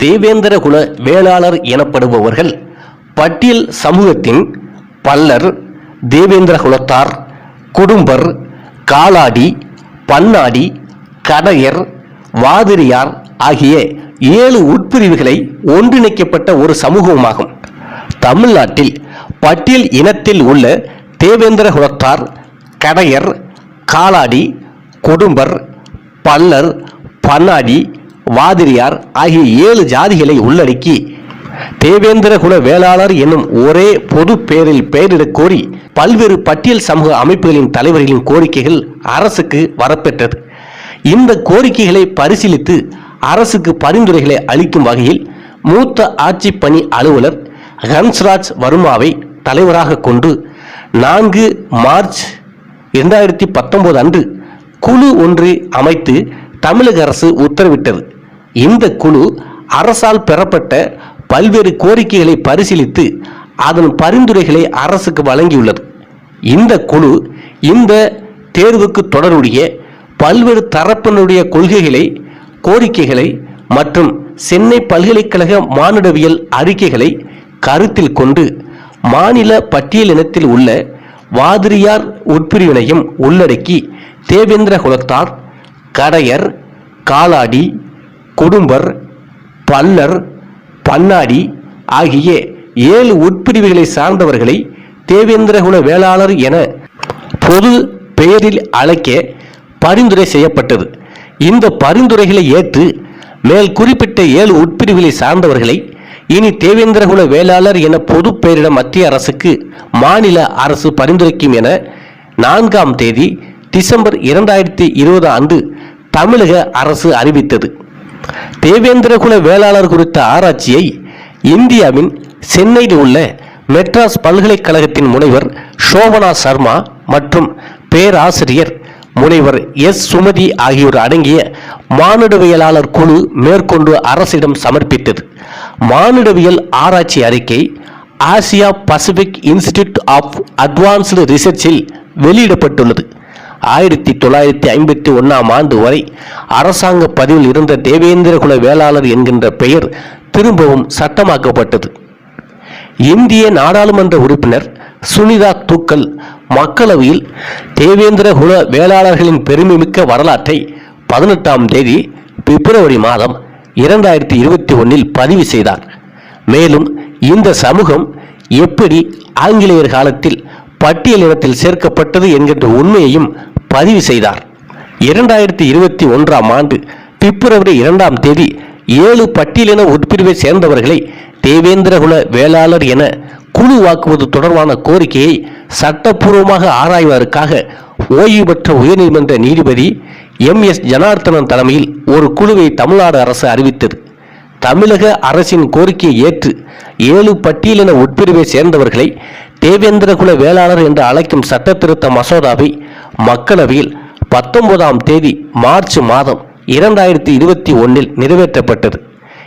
தேவேந்திர குல வேளாளர் எனப்படுபவர்கள் பட்டியல் சமூகத்தின் பல்லர் தேவேந்திர குலத்தார் குடும்பர் காலாடி பன்னாடி கடையர் வாதிரியார் ஆகிய ஏழு உட்பிரிவுகளை ஒன்றிணைக்கப்பட்ட ஒரு சமூகமாகும். தமிழ்நாட்டில் பட்டியல் இனத்தில் உள்ள தேவேந்திர குலத்தார் கடையர் காலாடி குடும்பர் பல்லர் பன்னாடி வாதிரியார் ஆகிய ஏழு ஜாதிகளை உள்ளடக்கி தேவேந்திர குல வேளாளர் என்னும் ஒரே பொது பெயரில் பெயரிடக் கோரி பல்வேறு பட்டியல் சமூக அமைப்புகளின் தலைவர்களின் கோரிக்கைகள் அரசுக்கு வரப்பெற்றது. இந்த கோரிக்கைகளை பரிசீலித்து அரசுக்கு பரிந்துரைகளை அளிக்கும் வகையில் மூத்த ஆட்சி பணி அலுவலர் ஹன்ஸ்ராஜ் வர்மாவை தலைவராக கொண்டு நான்கு மார்ச் இரண்டாயிரத்தி பத்தொன்பது அன்று குழு ஒன்று அமைத்து தமிழக அரசு உத்தரவிட்டது. இந்த குழு அரசால் பெறப்பட்ட பல்வேறு கோரிக்கைகளை பரிசீலித்து அதன் பரிந்துரைகளை அரசுக்கு வழங்கியுள்ளது. இந்த குழு இந்த தேர்வுக்கு தொடர்புடைய பல்வேறு தரப்பினருடைய கொள்கைகளை கோரிக்கைகளை மற்றும் சென்னை பல்கலைக்கழக மானுடவியல் அறிக்கைகளை கருத்தில் கொண்டு மாநில பட்டியலினத்தில் உள்ள வாதிரியார் உட்பிரிவினையும் உள்ளடக்கி தேவேந்திர குலத்தார் கடையர் காலாடி குடும்பர் பல்லர் பன்னாடி ஆகிய ஏழு உட்பிரிவுகளை சார்ந்தவர்களை தேவேந்திரகுல வேளாளர் என பொது பெயரில் அழைக்க பரிந்துரை செய்யப்பட்டது. இந்த பரிந்துரைகளை ஏற்று மேல் குறிப்பிட்ட ஏழு உட்பிரிவுகளை சார்ந்தவர்களை இனி தேவேந்திரகுல வேளாளர் என பொது பெயரிட மத்திய அரசுக்கு மாநில அரசு பரிந்துரைக்கும் என நான்காம் தேதி டிசம்பர் இரண்டாயிரத்தி இருபது அன்று தமிழக அரசு அறிவித்தது. தேவேந்திரகுல வேளாளர் குறித்த ஆராய்ச்சியை இந்தியாவின் சென்னையில் உள்ள மெட்ராஸ் பல்கலைக்கழகத்தின் முனைவர் சோபனா சர்மா மற்றும் பேராசிரியர் முனைவர் எஸ் சுமதி ஆகியோர் அடங்கிய மானுடவியலாளர் குழு மேற்கொண்டு அரசிடம் சமர்ப்பித்தது. மானுடவியல் ஆராய்ச்சி அறிக்கை Asia Pacific institute of advanced ரிசர்ச்சில் வெளியிடப்பட்டுள்ளது. ஆயிரத்தி தொள்ளாயிரத்தி ஐம்பத்தி ஒன்றாம் ஆண்டு வரை அரசாங்க பதிவில் இருந்த தேவேந்திரகுல வேளாளர் என்கின்ற பெயர் திரும்பவும் சட்டமாக்கப்பட்டது. இந்திய நாடாளுமன்ற உறுப்பினர் சுனிதா தூக்கல் மக்களவையில் தேவேந்திர குல வேளாளர்களின் பெருமைமிக்க வரலாற்றை பதினெட்டாம் தேதி பிப்ரவரி மாதம் இரண்டாயிரத்தி இருபத்தி ஒன்றில் பதிவு செய்தார். மேலும் இந்த சமூகம் எப்படி ஆங்கிலேயர் காலத்தில் பட்டியலினத்தில் சேர்க்கப்பட்டது என்கின்ற உண்மையையும் பதிவு செய்தார். இரண்டாயிரத்தி இருபத்தி ஒன்றாம் ஆண்டு பிப்ரவரி இரண்டாம் தேதி ஏழு பட்டியலின உட்பிரிவை சேர்ந்தவர்களை தேவேந்திரகுல வேளாளர் என குழுவாக்குவது தொடர்பான கோரிக்கையை சட்டப்பூர்வமாக ஆராய்வதற்காக ஓய்வு பெற்ற உயர்நீதிமன்ற நீதிபதி எம். எஸ். ஜனார்த்தனன் தலைமையில் ஒரு குழுவை தமிழ்நாடு அரசு அறிவித்தது. தமிழக அரசின் கோரிக்கையை ஏற்று ஏழு பட்டியலின உட்பிரிவை சேர்ந்தவர்களை தேவேந்திரகுல வேளாளர் என்று அழைக்கும் சட்ட திருத்த மசோதாவை மக்களவையில் பத்தொன்பதாம் தேதி மார்ச் மாதம் இரண்டாயிரத்தி இருபத்தி ஒன்றில் நிறைவேற்றப்பட்டது.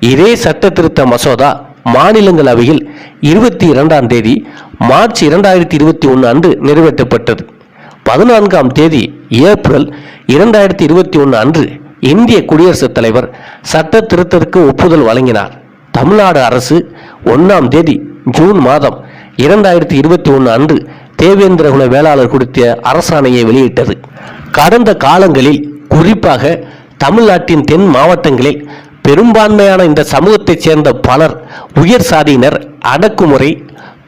இதே சட்ட திருத்த மசோதா மாநிலங்களவையில் இருபத்தி இரண்டாம் தேதி மார்ச் இரண்டாயிரத்தி இருபத்தி ஒன்று அன்று நிறைவேற்றப்பட்டது. பதினான்காம் தேதி ஏப்ரல் இரண்டாயிரத்தி இருபத்தி ஒன்று அன்று இந்திய குடியரசுத் தலைவர் சட்ட திருத்தத்துக்கு ஒப்புதல் வழங்கினார். தமிழ்நாடு அரசு ஒன்றாம் தேதி ஜூன் மாதம் இரண்டாயிரத்தி இருபத்தி ஒன்று அன்று தேவேந்திரகுல வேளாளர் கொடுத்த அரசாணையை வெளியிட்டது. கடந்த காலங்களில் குறிப்பாக தமிழ்நாட்டின் தென் மாவட்டங்களில் பெரும்பான்மையான இந்த சமூகத்தைச் சேர்ந்த பலர் உயர் சாதியினர் அடக்குமுறை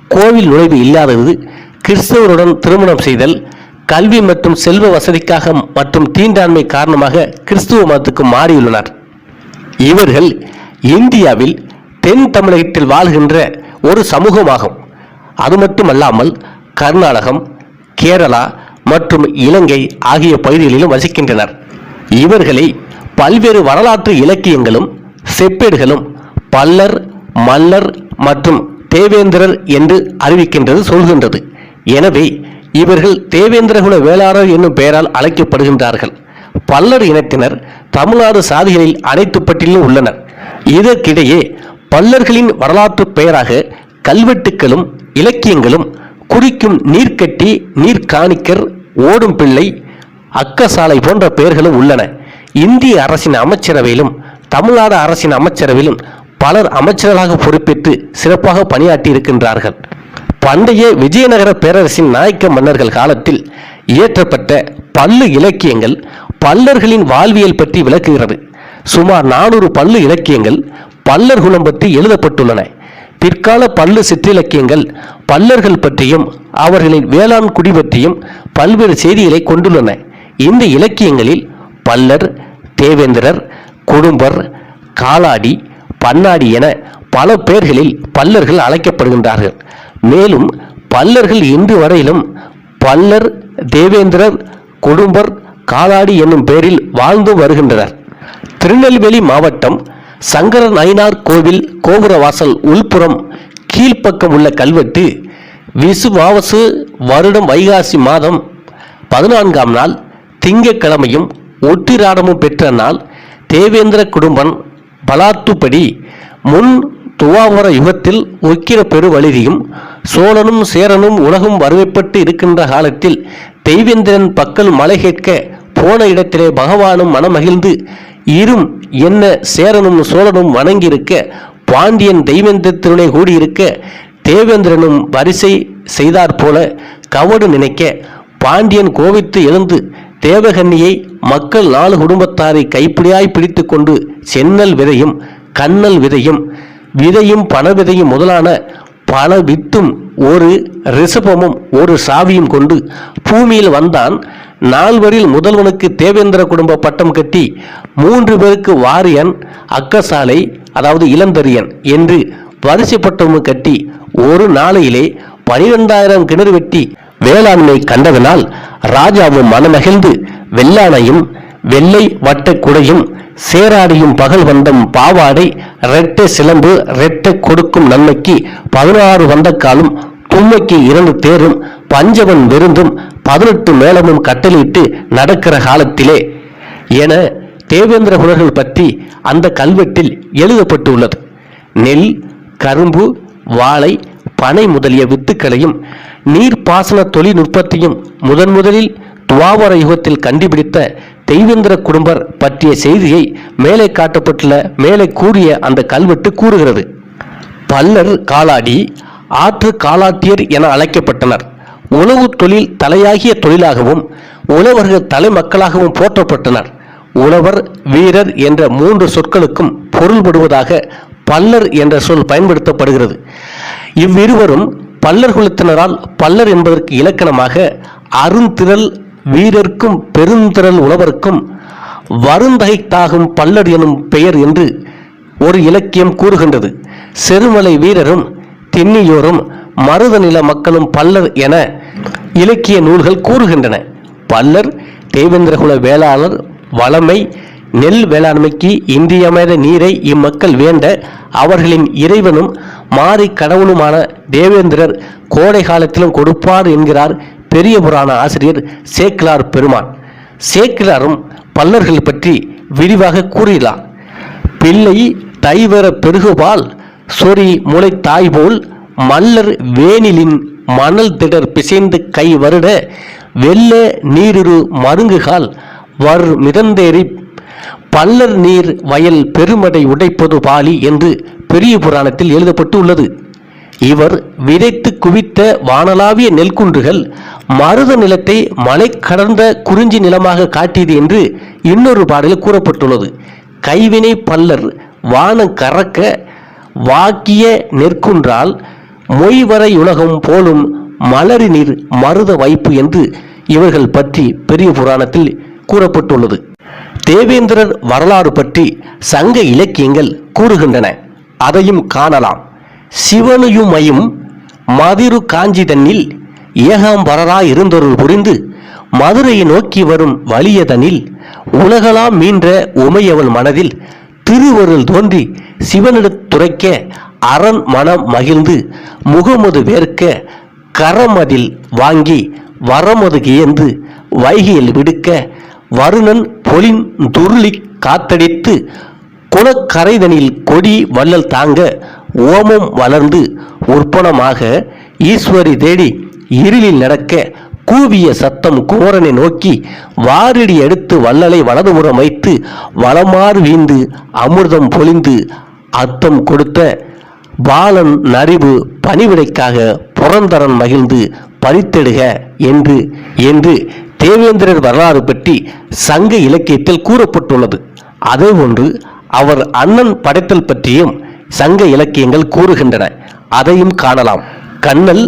கோவில் நுழைவு இல்லாதது கிறிஸ்தவருடன் திருமணம் செய்தல் கல்வி மற்றும் செல்வ வசதிக்காக மற்றும் தீண்டாண்மை காரணமாக கிறிஸ்துவ மதத்துக்கு மாறியுள்ளனர். இவர்கள் இந்தியாவில் தென் தமிழகத்தில் வாழ்கின்ற ஒரு சமூகமாகும். அது மட்டுமல்லாமல் கர்நாடகம் கேரளா மற்றும் இலங்கை ஆகிய பகுதிகளிலும் வசிக்கின்றனர். இவர்களை பல்வேறு வரலாற்று இலக்கியங்களும் செப்பேடுகளும் பல்லர் மல்லர் மற்றும் தேவேந்திரர் என்று அறிவிக்கின்றது சொல்கின்றது. எனவே இவர்கள் தேவேந்திரகுல வேளாளர் என்னும் பெயரால் அழைக்கப்படுகின்றார்கள். பல்லர் இனத்தினர் தமிழ்நாடு சாதிகளில் அனைத்து பட்டியலிலும் உள்ளனர். இதற்கிடையே பல்லர்களின் வரலாற்று பெயராக கல்வெட்டுக்களும் இலக்கியங்களும் குறிக்கும் நீர்க்கட்டி நீர்காணிக்கர் ஓடும் பிள்ளை அக்கசாலை போன்ற பெயர்களும் உள்ளன. இந்திய அரசின் அமைச்சரவையிலும் தமிழ்நாடு அரசின் அமைச்சரவையிலும் பலர் அமைச்சர்களாக பொறுப்பேற்று சிறப்பாக பணியாற்றி இருக்கின்றார்கள் பண்டைய விஜயநகர பேரரசின் நாயக்க மன்னர்கள் காலத்தில் இயற்றப்பட்ட பல்லு இலக்கியங்கள் பல்லர்களின் வாழ்வியல் பற்றி விளக்குகிறது. சுமார் நானூறு பல்லு இலக்கியங்கள் பல்லர் குலம் பற்றி எழுதப்பட்டுள்ளன. பிற்கால பல்லு சிற்றிலக்கியங்கள் பல்லர்கள் பற்றியும் அவர்களின் வேளாண் குடி பற்றியும் பல்வேறு செய்திகளை கொண்டுள்ளன. இந்த இலக்கியங்களில் பல்லர் தேவேந்திரர் குடும்பர் காலாடி பன்னாடி என பல பெயர்களில் பல்லர்கள் அழைக்கப்படுகின்றார்கள். மேலும் பல்லர்கள் இன்று வரையிலும் பல்லர் தேவேந்திரர் குடும்பர் காலாடி என்னும் பெயரில் வாழ்ந்து வருகின்றனர். திருநெல்வேலி மாவட்டம் சங்கர நயினார் கோவில் கோபுரவாசல் உள்புறம் கீழ்ப்பக்கம் உள்ள கல்வெட்டு விசுவாவசு வருடம் வைகாசி மாதம் பதினான்காம் நாள் திங்கக்கிழமையும் ஒட்டிராடமும் பெற்ற நாள் தேவேந்திர குடும்பன் பலாத்துப்படி முன் துவாபுர யுகத்தில் உக்கிர பெருவழிதியும் சோழனும் சேரனும் உலகம் வருவைப்பட்டு இருக்கின்ற காலத்தில் தெய்வேந்திரன் பக்கல் மலை கேட்க போன இடத்திலே பகவானும் மனமகிழ்ந்து இரும் என்ன சேரனும் சோழனும் வணங்கியிருக்க பாண்டியன் தெய்வேந்திரத்தினுடைய கூடியிருக்க தேவேந்திரனும் வரிசை செய்தாற் போல கவடு நினைக்க பாண்டியன் கோவித்து எழுந்து தேவகன்னியை மக்கள் நாலு குடும்பத்தாரை கைப்பிடியாய் பிடித்து கொண்டு சென்னல் விதையும் கண்ணல் விதையும் விதையும் பண விதையும் முதலான பல வித்தும் ஒரு ரிஷபமும் ஒரு சாவியும் கொண்டு பூமியில் வந்தான். நால்வரில் முதல்வனுக்கு தேவேந்திர குடும்ப பட்டம் கட்டி மூன்று பேருக்கு வாரியன் அக்கசாலை அதாவது இளந்தரியன் என்று வரிசை பட்டமும் கட்டி ஒரு நாளையிலே பனிரெண்டாயிரம் கிணறு வெட்டி வேளாண்மை கண்டதனால் ராஜாவும் மனமகிழ்ந்து வெள்ளானையும் வெள்ளை வட்ட குடையும் சேராடியும் பகல் வந்தம் பாவாடை ரெட்டை சிலம்பு ரெட்டை கொடுக்கும் நன்மைக்கு பதினாறு வந்தக்காலும் தும்மைக்கு இரண்டு தேரும் பஞ்சவன் விருந்தும் பதினெட்டு மேளமும் கட்டளையிட்டு நடக்கிற காலத்திலே. என தேவேந்திர குலர்கள் பற்றி அந்த கல்வெட்டில் எழுதப்பட்டுள்ளது. நெல் கரும்பு வாழை பனை முதலிய வித்துக்களையும் நீர்ப்பாசன தொழில்நுட்பத்தையும் முதன் முதலில் துவாபர யுகத்தில் கண்டுபிடித்த தெய்வேந்திர குடும்பர் பற்றிய செய்தியை மேலே காட்டப்பட்டுள்ள மேலே கூறிய அந்த கல்வெட்டு கூறுகிறது. பல்லர் காலாடி ஆற்று காலாட்டியர் என அழைக்கப்பட்டனர். உழவு தொழில் தலையாகிய தொழிலாகவும் உழவர்கள் தலைமக்களாகவும் போற்றப்பட்டனர். உழவர் வீரர் என்ற மூன்று சொற்களுக்கும் பொருள்படுவதாக பல்லர் என்ற சொல் பயன்படுத்தப்படுகிறது. இவ்விருவரும் பல்லர் குலத்தினரால் பல்லர் என்பதற்கு இலக்கணமாக அருந்திரல் வீரர்க்கும் பெருந்திரள் உழவர்க்கும் வருந்தகைத்தாகும் பல்லர் எனும் பெயர் என்று ஒரு இலக்கியம் கூறுகின்றது. செருமலை வீரரும் தென்னியோரும் மருத நில மக்களும் பல்லர் என இலக்கிய நூல்கள் கூறுகின்றன. பல்லர் தேவேந்திரகுல வேளாளர் வளமை நெல் வேளாண்மைக்கு இன்றியமையாத நீரை இம்மக்கள் வேண்ட அவர்களின் இறைவனும் மாறி கடவுளுமான தேவேந்திரர் கோடை காலத்திலும் கொடுப்பார் என்கிறார் பெரிய புராண ஆசிரியர் சேக்கிலார் பெருமான் சேக்கிலாரும் பல்லர்கள் பற்றி விரிவாக கூறினார். பிள்ளை தைவர பெருகுபால் சொறி முளை தாய் போல் மல்லர் வேனிலின் மணல் திடர் பிசைந்து கை வருட வெல்ல நீருரு மருங்குகால் வர் மிதந்தேறி பல்லர் நீர் வயல் பெருமடை உடைப்பது பாலி என்று பெரிய புராணத்தில் எழுதப்பட்டு உள்ளது இவர் விதைத்து குவித்த வானலாவிய நெல்குன்றுகள் மருத நிலத்தை மலை கடந்த குறிஞ்சி நிலமாக காட்டியது என்று இன்னொரு பாடலில் கூறப்பட்டுள்ளது. கைவினை பல்லர் வானம் கறக்க வாக்கிய நெற்குன்றால் மொய்வரை உலகம் போலும் மலரி நீர் மருத வைப்பு என்று இவர்கள் பற்றி பெரிய புராணத்தில் கூறப்பட்டுள்ளது. தேவேந்திரர் வரலாறு பற்றி சங்க இலக்கியங்கள் கூறுகின்றன. அதையும் காணலாம். சிவனுயுமையும் மதிரு காஞ்சி தன்னில் ஏகாம்பரராய் இருந்தொருள் புரிந்து மதுரையை நோக்கி வரும் வலியதனில் உலகலாம் மீன்ற உமையவள் மனதில் திருவருள் தோன்றி சிவனிடத்துரைக்க அரண் மனம் மகிழ்ந்து முகமது வேர்க்க கரமதில் வாங்கி வரமது கியந்து வைகையில் விடுக்க வருணன் பொலின் துருளி காத்தடித்து குணக்கரைதனில் கொடி வள்ளல் தாங்க ஓமம் வளர்ந்து உற்பணமாக ஈஸ்வரி தேடி இருளில் நடக்க கூவிய சத்தம் குமரனை நோக்கி வாரிடி எடுத்து வள்ளலை வலதுபுறம் வைத்து வளமாறு வீந்து அமிர்தம் பொழிந்து அர்த்தம் கொடுத்த பாலன் நரிவு பணிவிடைக்காக புறந்தரன் மகிழ்ந்து பறித்தெடுக என்று என்று தேவேந்திரர் வரலாறு பற்றி சங்க இலக்கியத்தில் கூறப்பட்டுள்ளது. அதே ஒன்று அவர் அண்ணன் படைத்தல் பற்றியும் சங்க இலக்கியங்கள் கூறுகின்றன. அதையும் காணலாம். கண்ணல்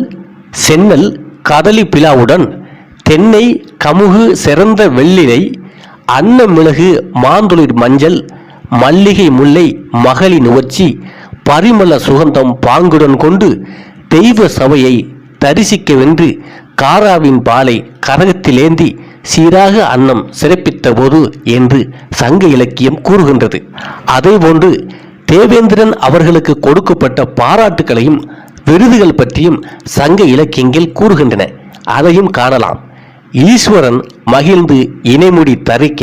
சென்னல் கதலி பிலாவுடன் தென்னை கமுகு சிறந்த வெள்ளிலை அன்ன மிளகு மாந்துளிர் மஞ்சள் மல்லிகை முல்லை மகளி நுவர்ச்சி பரிமள சுகந்தம் பாங்குடன் கொண்டு தெய்வ சபையை தரிசிக்கவென்று காராவின் பாலை கரகத்திலேந்தி சீராக அன்னம் சிறப்பித்த போது என்று சங்க இலக்கியம் கூறுகின்றது. அதேபோன்று தேவேந்திரன் அவர்களுக்கு கொடுக்கப்பட்ட பாராட்டுகளையும் விருதுகள் பற்றியும் சங்க இலக்கியங்கள் கூறுகின்றன. அதையும் காணலாம். ஈஸ்வரன் மகிழ்ந்து இணைமுடி தரிக்க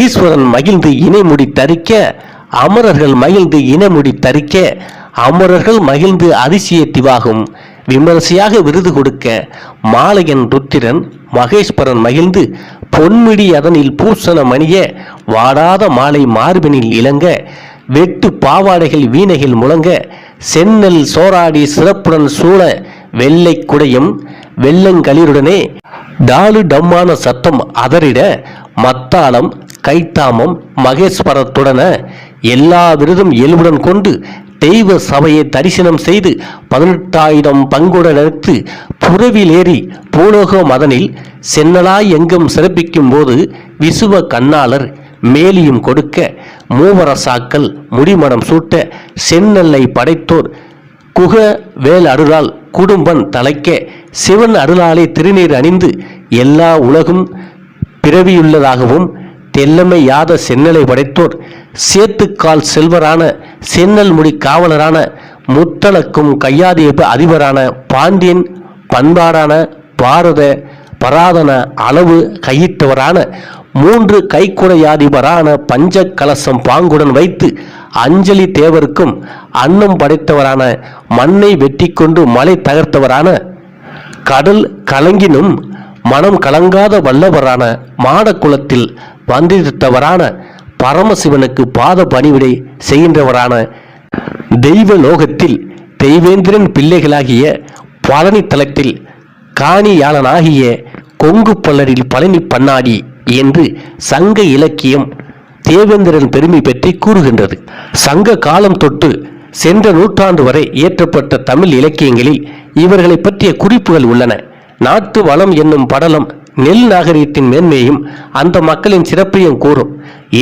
ஈஸ்வரன் மகிழ்ந்து இணைமுடி தரிக்க அமரர்கள் மகிழ்ந்து இனமுடி தரிக்க அமரர்கள் மகிழ்ந்து அதிசய திவாகும் விமரிசையாக விருது கொடுக்க மாலையன் ருத்திரன் மகேஸ்வரன் மகிழ்ந்து பொன்மிடி அதனில் பூசண மணிய வாடாத மாலை மார்பினில் இளங்க வெட்டு பாவாடைகள் வீணைகள் முழங்க சென்னல் சோராடி சிறப்புடன் சூழ வெள்ளை குடையும் வெள்ளங்களிருடனே டாலு டம்மான சத்தம் அதரிட மத்தாளம் கைத்தாமம் மகேஸ்வரத்துடன எல்லா விருதும் இயல்புடன் கொண்டு தெய்வ சபையை தரிசனம் செய்து பதினெட்டாயிரம் பங்குடன் எடுத்து புறவிலேறி பூலோக மதனில் சென்னலாய் எங்கும் சிறப்பிக்கும் போது விசுவ கண்ணாளர் மேலியும் கொடுக்க மூவரசாக்கள் முடிமடம் சூட்ட செந்நெல்லை படைத்தோர் குக வேல் அருளால் குடும்பன் தலைக்க சிவன் அருளாலே திருநீர் அணிந்து எல்லா உலகும் பிறவியுள்ளதாகவும் தெல்லமை யாத சென்னலை படைத்தோர் சேத்துக்கால் செல்வரான சென்னல் முடி காவலரான முத்தளக்கும் கையாதியப அதிபரான பாண்டியன் பண்பாடான பாரத பராதன அளவு கையிட்டவரான மூன்று கைக்குடையாதிபரான பஞ்ச கலசம் பாங்குடன் வைத்து அஞ்சலி தேவருக்கும் அன்னம் படைத்தவரான மண்ணை வெட்டி கொண்டு மலை தகர்த்தவரான கடல் கலங்கினும் மனம் கலங்காத வல்லவரான மாடக்குலத்தில் வந்திருத்தவரான பரமசிவனுக்கு பாத பணிவிடை செய்கின்றவரான தெய்வ லோகத்தில் தெய்வேந்திரன் பிள்ளைகளாகிய பழனி தலத்தில் காணியாளனாகிய கொங்கு பல்லரில் பழனி பண்ணாடி என்று சங்க இலக்கியம் தேவேந்திரன் பெருமை பற்றி கூறுகின்றது. சங்க காலம் தொட்டு சென்ற நூற்றாண்டு வரை இயற்றப்பட்ட தமிழ் இலக்கியங்களில் இவர்களை பற்றிய குறிப்புகள் உள்ளன. நாட்டு வளம் என்னும் படலம் நெல் நாகரிகத்தின் மேன்மையும் அந்த மக்களின் சிறப்பையும் கூறும்.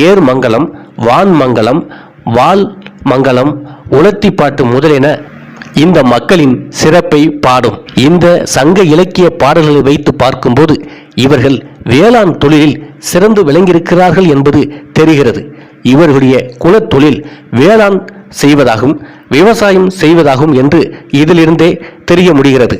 ஏர் மங்கலம் வான் மங்கலம் வால் மங்கலம் உலத்திப்பாட்டு முதலின இந்த மக்களின் சிறப்பை பாடும். இந்த சங்க இலக்கிய பாடல்களை வைத்து பார்க்கும்போது இவர்கள் வேளாண் தொழிலில் சிறந்து விளங்கியிருக்கிறார்கள் என்பது தெரிகிறது. இவர்களுடைய குலத்தொழில் வேளாண் செய்வதாகும் விவசாயம் செய்வதாகும் என்று இதிலிருந்தே தெரிய முடிகிறது.